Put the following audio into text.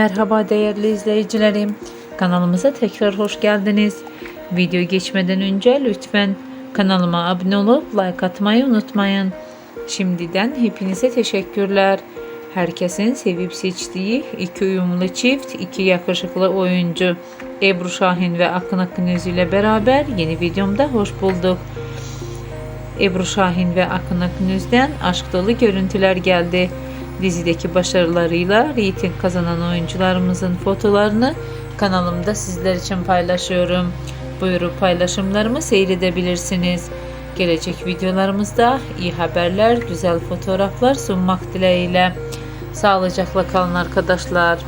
Merhaba değerli izleyicilerim. Kanalımıza tekrar hoş geldiniz. Video geçmeden önce lütfen kanalıma abone olup like atmayı unutmayın. Şimdiden hepinize teşekkürler. Herkesin sevip seçtiği iki uyumlu çift, iki yakışıklı oyuncu Ebru Şahin ve Akın Akınöz ile beraber yeni videomda hoş bulduk. Ebru Şahin ve Akın Akınöz'den aşk dolu görüntüler geldi. Dizideki başarılarıyla reyting kazanan oyuncularımızın fotolarını kanalımda sizler için paylaşıyorum. Buyurup paylaşımlarımı seyredebilirsiniz. Gelecek videolarımızda iyi haberler, güzel fotoğraflar sunmak dileğiyle. Sağlıcakla kalın arkadaşlar.